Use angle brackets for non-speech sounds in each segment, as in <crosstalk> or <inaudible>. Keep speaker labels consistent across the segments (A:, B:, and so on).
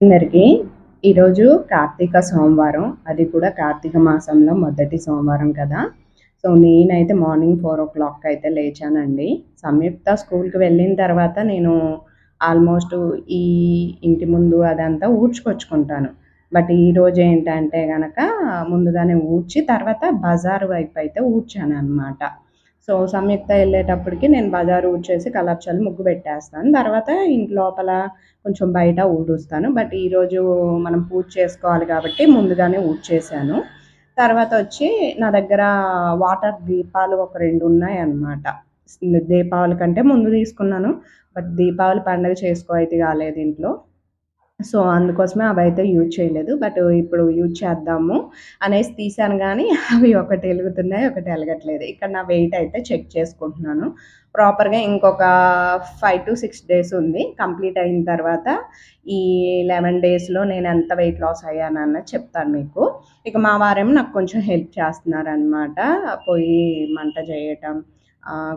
A: అందరికీ ఈరోజు కార్తీక సోమవారం. అది కూడా కార్తీక మాసంలో మొదటి సోమవారం కదా. సో నేనైతే మార్నింగ్ ఫోర్ ఓ క్లాక్ అయితే లేచానండి. సంయుక్త స్కూల్కి వెళ్ళిన తర్వాత నేను ఆల్మోస్ట్ ఈ ఇంటి ముందు అదంతా ఊడ్చుకొచ్చుకుంటాను. బట్ ఈరోజు ఏంటంటే కనుక ముందుగానే ఊడ్చి తర్వాత బజార్ వైపు అయితే ఊడ్చాను అనమాట సో సంయుక్త వెళ్ళేటప్పటికి నేను బజారు ఊడ్చేసి కలర్ చల్లి ముగ్గు పెట్టేస్తాను. తర్వాత ఇంటి లోపల కొంచెం బయట ఊడుస్తాను. బట్ ఈరోజు మనం పూజ చేసుకోవాలి కాబట్టి ముందుగానే ఊడ్చేసాను. తర్వాత వచ్చి నా దగ్గర వాటర్ దీపాలు ఒక రెండు ఉన్నాయి అన్నమాట దీపావళి కంటే ముందు తీసుకున్నాను. బట్ దీపావళి పండుగ చేసుకో అయితే కాలేదు ఇంట్లో. సో అందుకోసమే అవి అయితే యూజ్ చేయలేదు. బట్ ఇప్పుడు యూజ్ చేద్దాము అనేసి తీసాను కానీ అవి ఒకటి వెలుగుతున్నాయి ఒకటి వెలగట్లేదు. ఇక్కడ నా వెయిట్ అయితే చెక్ చేసుకుంటున్నాను. ప్రాపర్గా ఇంకొక ఫైవ్ టు సిక్స్ డేస్ ఉంది. కంప్లీట్ అయిన తర్వాత ఈ లెవెన్ డేస్లో నేను ఎంత వెయిట్ లాస్ అయ్యాను చెప్తాను మీకు. ఇక మా వారేమో నాకు కొంచెం హెల్ప్ చేస్తున్నారనమాట పోయి మంట చేయటం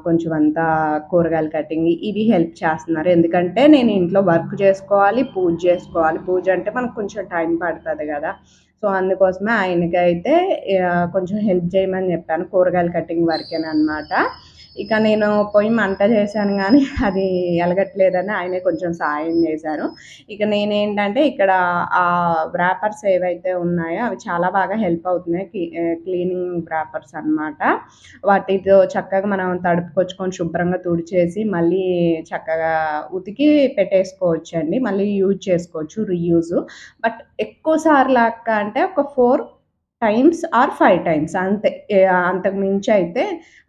A: కొంచెం అంతా కూరగాయల కటింగ్ ఇవి హెల్ప్ చేస్తున్నారు. ఎందుకంటే నేను ఇంట్లో వర్క్ చేసుకోవాలి పూజ చేసుకోవాలి. పూజ అంటే మనకు కొంచెం టైం పడుతుంది కదా. సో అందుకోసమే ఆయనకైతే కొంచెం హెల్ప్ చేయమని చెప్పాను. కూరగాయల కటింగ్ వరకేనమాట ఇక నేను పొయ్యి మంట చేశాను కానీ <laughs> అది ఎలగట్లేదని ఆయనే కొంచెం సాయం చేశారు. ఇక నేనేంటంటే ఇక్కడ ఆ వ్రాపర్స్ ఏవైతే ఉన్నాయో అవి చాలా బాగా హెల్ప్ అవుతున్నాయి. క్లీనింగ్ వ్రాపర్స్ అనమాట వాటితో చక్కగా మనం తడుపుకొచ్చుకొని శుభ్రంగా తుడిచేసి మళ్ళీ చక్కగా ఉతికి పెట్టేసుకోవచ్చు అండి మళ్ళీ యూజ్ చేసుకోవచ్చు రీయూజ్ బట్ ఎక్కువ సార్లు అంటే ఒక four times or five times. అంతే అంతకు మించి అయితే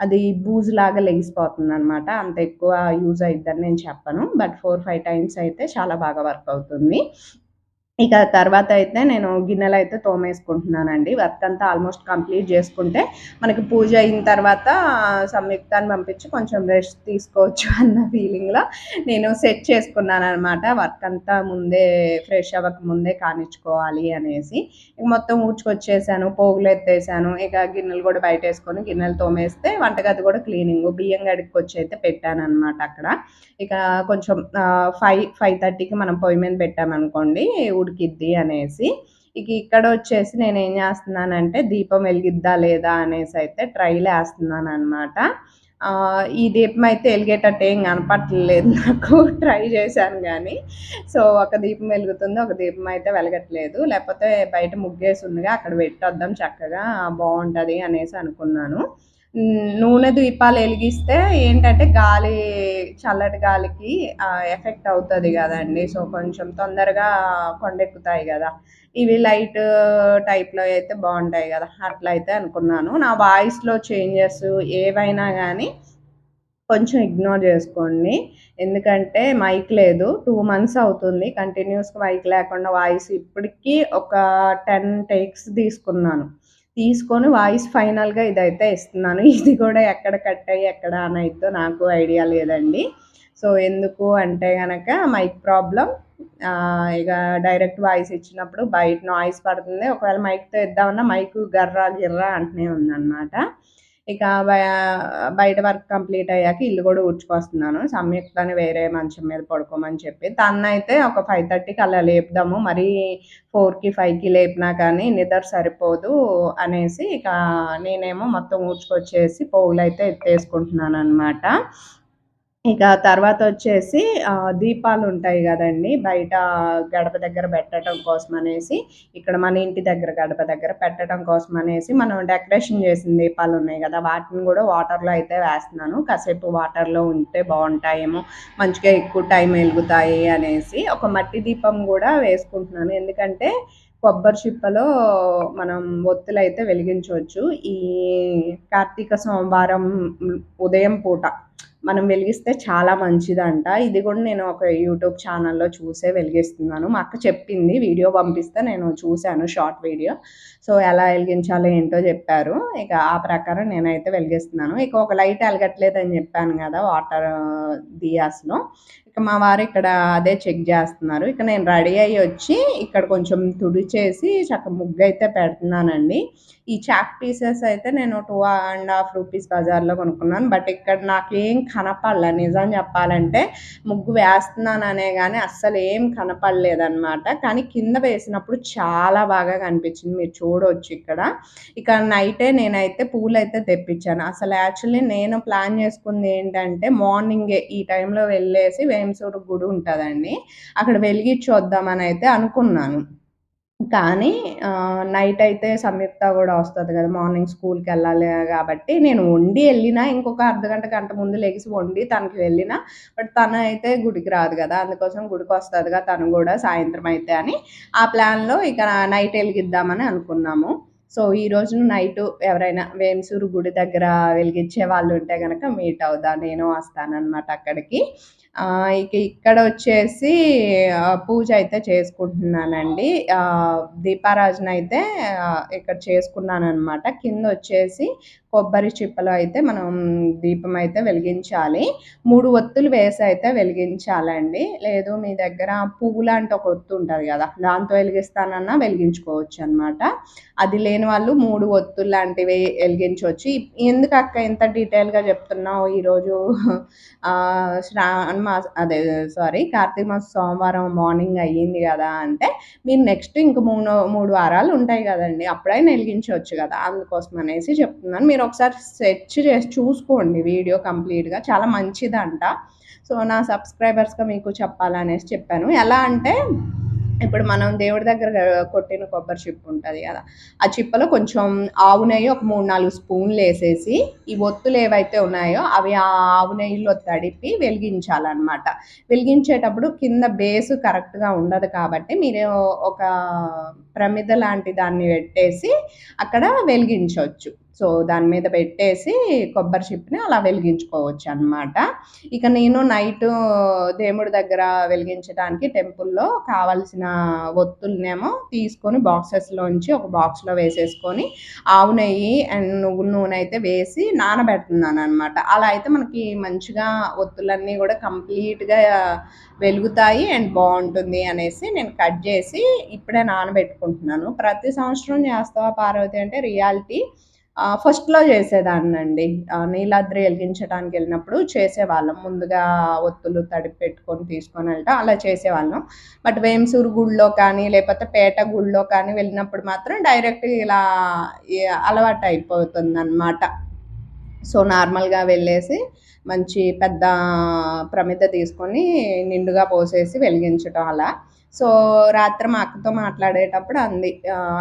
A: అది బూజ్ లాగా లెగిసిపోతుంది అనమాట అంత ఎక్కువ యూజ్ అయిద్దని నేను చెప్పను. బట్ ఫోర్ ఫైవ్ టైమ్స్ అయితే చాలా బాగా వర్క్ అవుతుంది. ఇక తర్వాత అయితే నేను గిన్నెలు అయితే తోమేసుకుంటున్నానండి. వర్క్ అంతా ఆల్మోస్ట్ కంప్లీట్ చేసుకుంటే మనకి పూజ అయిన తర్వాత సంయుక్తాన్ని పంపించి కొంచెం రెస్ట్ తీసుకోవచ్చు అన్న ఫీలింగ్లో నేను సెట్ చేసుకున్నాను అనమాట వర్క్ అంతా ముందే ఫ్రెష్ అవ్వక ముందే కానిచ్చుకోవాలి అనేసి. ఇక మొత్తం ఊడ్చుకొచ్చేసాను పోగులు ఎత్తేసాను. ఇక గిన్నెలు కూడా బయట వేసుకొని గిన్నెలు తోమేస్తే వంటగది కూడా క్లీనింగ్ బియ్యం గడికి వచ్చి అయితే పెట్టాను అనమాట అక్కడ. ఇక కొంచెం ఫైవ్ ఫైవ్ థర్టీకి మనం పొయ్యి మీద పెట్టామనుకోండి ఉడికిద్ది అనేసి. ఇక ఇక్కడ వచ్చేసి నేను ఏం చేస్తున్నానంటే దీపం వెలిగిద్దా లేదా అనేసి అయితే ట్రైల్ వేస్తున్నాను అనమాట ఈ దీపం అయితే వెలిగేటట్టు ఏం కనపట్టలేదు నాకు. <laughs> ట్రై చేశాను కానీ. సో ఒక దీపం వెలుగుతుంది ఒక దీపం అయితే వెలగట్లేదు. లేకపోతే బయట ముగ్గేసి ఉందిగా అక్కడ పెట్టొద్దాం చక్కగా బాగుంటుంది అనేసి అనుకున్నాను. నూనె దీపాలు వెలిగిస్తే ఏంటంటే గాలి చల్లటి గాలికి ఎఫెక్ట్ అవుతుంది కదండి. సో కొంచెం తొందరగా కొండెక్కుతాయి కదా. ఇవి లైట్ టైప్లో అయితే బాగుంటాయి కదా. అట్లా అయితే అనుకున్నాను. నా వాయిస్లో చేంజెస్ ఏవైనా కానీ కొంచెం ఇగ్నోర్ చేసుకోండి. ఎందుకంటే మైక్ లేదు. టూ మంత్స్ అవుతుంది. కంటిన్యూస్గా మైక్ లేకుండా వాయిస్ ఇప్పటికీ ఒక టెన్ టేక్స్ తీసుకున్నాను. తీసుకొని వాయిస్ ఫైనల్గా ఇదైతే ఇస్తున్నాను. ఇది కూడా ఎక్కడ కట్ అయ్యి ఎక్కడ అని అయితే నాకు ఐడియా లేదండి. సో ఎందుకు అంటే కనుక మైక్ ప్రాబ్లం. ఇక డైరెక్ట్ వాయిస్ ఇచ్చినప్పుడు బయట నాయిస్ పడుతుంది. ఒకవేళ మైక్తో ఇద్దామన్నా మైక్ గర్రా గిర్రా అంటూనే ఉందన్నమాట. ఇక బయట వర్క్ కంప్లీట్ అయ్యాక ఇల్లు కూడా ఊడ్చుకొస్తున్నాను. సంయుక్తని వేరే మంచం మీద పడుకోమని చెప్పి. తన్నైతే ఒక ఫైవ్ థర్టీకి అలా లేపుదాము. మరి ఫోర్కి ఫైవ్కి లేపినా కానీ నిద్ర సరిపోదు అనేసి ఇక నేనేమో మొత్తం ఊడ్చుకొచ్చేసి పోగులు అయితే ఎత్తేసుకుంటున్నాను అనమాట ఇక తర్వాత వచ్చేసి దీపాలు ఉంటాయి కదండి. బయట గడప దగ్గర పెట్టడం కోసం అనేసి ఇక్కడ మన ఇంటి దగ్గర గడప దగ్గర పెట్టడం కోసం అనేసి మనం డెకరేషన్ చేసిన దీపాలు ఉన్నాయి కదా. వాటిని కూడా వాటర్లో అయితే వేస్తున్నాను. కాసేపు వాటర్లో ఉంటే బాగుంటాయేమో మంచిగా ఎక్కువ టైం వెలుగుతాయి అనేసి ఒక మట్టి దీపం కూడా వేసుకుంటున్నాను. ఎందుకంటే కొబ్బరి చిప్పలో మనం ఒత్తులు అయితే వెలిగించవచ్చు. ఈ కార్తీక సోమవారం ఉదయం పూట. మనం వెలిగిస్తే చాలా మంచిదంట. ఇది కూడా నేను ఒక యూట్యూబ్ ఛానల్లో చూసే వెలిగిస్తున్నాను. మా అక్క చెప్పింది వీడియో పంపిస్తే నేను చూశాను షార్ట్ వీడియో. సో ఎలా వెలిగించాలో ఏంటో చెప్పారు. ఇక ఆ ప్రకారం నేనైతే వెలిగిస్తున్నాను. ఇక ఒక లైట్ వెలగట్లేదు అని చెప్పాను కదా వాటర్ దియాస్లో. ఇక మా వారు ఇక్కడ అదే చెక్ చేస్తున్నారు. ఇక నేను రెడీ అయ్యి వచ్చి ఇక్కడ కొంచెం తుడిచేసి చక్క ముగ్గు అయితే పెడుతున్నానండి. ఈ చాక్ పీసెస్ అయితే నేను టూ అండ్ హాఫ్ రూపీస్ బజార్లో కొనుక్కున్నాను. బట్ ఇక్కడ నాకేం కనపడలే. నిజం చెప్పాలంటే ముగ్గు వేస్తున్నాను అనే కానీ అస్సలు ఏం కనపడలేదన్నమాట. కానీ కింద వేసినప్పుడు చాలా బాగా కనిపించింది. మీరు చూడవచ్చు ఇక్కడ. ఇక నైటే నేనైతే పూలు అయితే తెప్పించాను. అసలు యాక్చువల్లీ నేను ప్లాన్ చేసుకుంది ఏంటంటే మార్నింగే ఈ టైంలో వెళ్ళేసి వేమసూరు గుడి ఉంటుందండి. అక్కడ వెలిగించి వద్దామని అయితే అనుకున్నాను. కానీ నైట్ అయితే సంయుక్త కూడా వస్తుంది కదా మార్నింగ్ స్కూల్కి వెళ్ళాలి కాబట్టి నేను వండి వెళ్ళినా ఇంకొక అర్ధగంట గంట ముందు లెగిసి వండి తనకి వెళ్ళిన బట్ తను అయితే గుడికి రాదు కదా అందుకోసం గుడికి వస్తుందిగా తను కూడా సాయంత్రం అయితే అని ఆ ప్లాన్లో ఇక నైట్ వెలిగిద్దామని అనుకున్నాము. సో ఈ రోజు నైట్ ఎవరైనా వేమసూరు గుడి దగ్గర వెలిగించే వాళ్ళు ఉంటే కనుక మీట్ అవుదా నేను వస్తానన్నమాట అక్కడికి. ఇక ఇక్కడ వచ్చేసి పూజ అయితే చేసుకుంటున్నానండి. దీపారాజన అయితే ఇక్కడ చేసుకున్నాను అనమాట కింద వచ్చేసి కొబ్బరి చిప్పలు అయితే మనం దీపం అయితే వెలిగించాలి. మూడు ఒత్తులు వేసి అయితే వెలిగించాలండి. లేదు మీ దగ్గర పువ్వు లాంటి ఒక ఒత్తు ఉంటుంది కదా దాంతో వెలిగిస్తానన్నా వెలిగించుకోవచ్చు అనమాట అది లేని వాళ్ళు మూడు ఒత్తులు లాంటివి వెలిగించవచ్చు ఎందుకు అక్క ఇంత డీటెయిల్గా చెప్తున్నావు? ఈరోజు శ్రావణ మాస అదే సారీ కార్తీక మాస సోమవారం మార్నింగ్ అయ్యింది కదా అంటే మీరు నెక్స్ట్ ఇంక మూడు మూడు వారాలు ఉంటాయి కదండి అప్పుడైనా వెలిగించవచ్చు కదా అందుకోసం అనేసి చెప్తున్నాను. మీరు ఒకసారి సెర్చ్ చేసి చూసుకోండి వీడియో కంప్లీట్గా చాలా మంచిదంట. సో నా సబ్స్క్రైబర్స్గా మీకు చెప్పాలనేసి చెప్పాను. ఎలా అంటే ఇప్పుడు మనం దేవుడి దగ్గర కొట్టిన కొబ్బరి చిప్పు ఉంటుంది కదా. ఆ చిప్పలో కొంచెం ఆవు నెయ్యి ఒక మూడు నాలుగు స్పూన్లు వేసేసి ఈ ఒత్తులు ఏవైతే ఉన్నాయో అవి ఆ ఆవు నెయ్యిలో తడిపి వెలిగించాలన్నమాట. వెలిగించేటప్పుడు కింద బేసు కరెక్ట్గా ఉండదు కాబట్టి మీరు ఒక ప్రమిద లాంటి దాన్ని పెట్టేసి అక్కడ వెలిగించవచ్చు. సో దాని మీద పెట్టేసి కొబ్బరి చిప్ని అలా వెలిగించుకోవచ్చు అనమాట ఇక నేను నైట్ దేవుడి దగ్గర వెలిగించడానికి టెంపుల్లో కావలసిన ఒత్తులనేమో తీసుకొని బాక్సెస్లోంచి ఒక బాక్స్లో వేసేసుకొని ఆవు నెయ్యి అండ్ నువ్వుల నూనె అయితే వేసి నానబెడుతున్నాను అనమాట అలా అయితే మనకి మంచిగా ఒత్తులన్నీ కూడా కంప్లీట్గా వెలుగుతాయి అండ్ బాగుంటుంది అనేసి నేను కట్ చేసి ఇప్పుడే నానబెట్టుకుంటున్నాను. ప్రతి సంవత్సరం చేస్తావా పార్వతి? అంటే రియాలిటీ ఫస్ట్లో చేసేదాన్నండి. నీలాద్రి వెలిగించడానికి వెళ్ళినప్పుడు చేసేవాళ్ళం. ముందుగా ఒత్తులు తడిపి పెట్టుకొని తీసుకొని వెళ్ళటం అలా చేసేవాళ్ళం. బట్ వేమసూరు గుళ్ళో కానీ లేకపోతే పేట గుళ్ళో కానీ వెళ్ళినప్పుడు మాత్రం డైరెక్ట్ ఇలా అలవాటు అయిపోతుందన్నమాట సో నార్మల్గా వెళ్ళేసి మంచి పెద్ద ప్రమిద తీసుకొని నిండుగా పోసేసి వెలిగించడం అలా. సో రాత్రి మా అక్కతో మాట్లాడేటప్పుడు అంది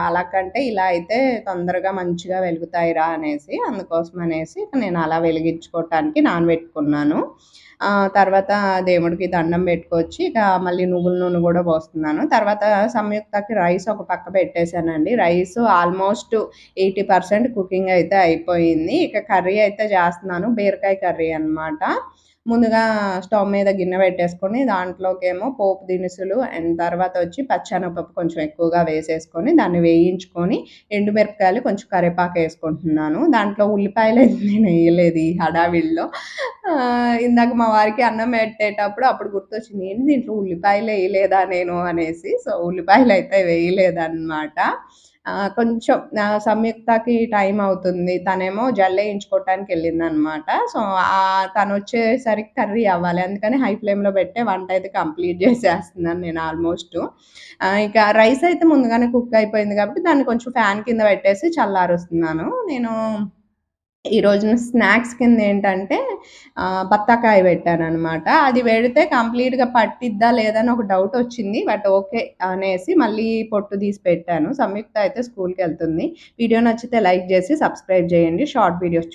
A: అలా కంటే ఇలా అయితే తొందరగా మంచిగా వెలుగుతాయిరా అనేసి. అందుకోసం అనేసి నేను అలా వెలిగించుకోవటానికి నానబెట్టుకున్నాను తర్వాత దేవుడికి దండం పెట్టుకొచ్చి ఇక మళ్ళీ నువ్వుల నూనె కూడా పోస్తున్నాను. తర్వాత సంయుక్తకి రైస్ ఒక పక్క పెట్టేశానండి. Rice almost eighty percent cooking అయితే అయిపోయింది. ఇక కర్రీ అయితే చేస్తున్నాను బీరకాయ కర్రీ అనమాట ముందుగా స్టవ్ మీద గిన్నె పెట్టేసుకొని దాంట్లోకేమో పోపు దినుసులు అండ్ తర్వాత వచ్చి పచ్చెనగపప్పు కొంచెం ఎక్కువగా వేసేసుకొని దాన్ని వేయించుకొని ఎండుమిరపకాయలు కొంచెం కరివేపాకు వేసుకుంటున్నాను. దాంట్లో ఉల్లిపాయలు నేను వేయలేదు ఈ హడావిడిలో. ఇందాక మా వారికి అన్నం పెట్టేటప్పుడు అప్పుడు గుర్తొచ్చింది ఏంటి దీంట్లో ఉల్లిపాయలు వేయలేదా నేను? అనేసి. సో ఉల్లిపాయలు అయితే వేయలేదన్నమాట. కొంచెం సంయుక్తకి టైం అవుతుంది. తనేమో జల్లేయించుకోవటానికి వెళ్ళింది అనమాట సో తను వచ్చేసరికి కర్రీ అవ్వాలి. అందుకని హై ఫ్లేమ్లో పెట్టే వంట అయితే కంప్లీట్ చేసేస్తున్నాను నేను ఆల్మోస్ట్. ఇక రైస్ అయితే ముందుగానే కుక్ అయిపోయింది కాబట్టి దాన్ని కొంచెం ఫ్యాన్ కింద పెట్టేసి చల్లారుస్తున్నాను. నేను ఈ రోజున స్నాక్స్ కింద ఏంటంటే బత్తాకాయ పెట్టాను అనమాట అది పెడితే కంప్లీట్గా పట్టిద్దా లేదని ఒక డౌట్ వచ్చింది బట్ ఓకే అనేసి మళ్ళీ పొట్టు తీసి పెట్టాను. సంయుక్త అయితే స్కూల్కి వెళ్తుంది. వీడియో నచ్చితే లైక్ చేసి సబ్స్క్రైబ్ చేయండి. Short videos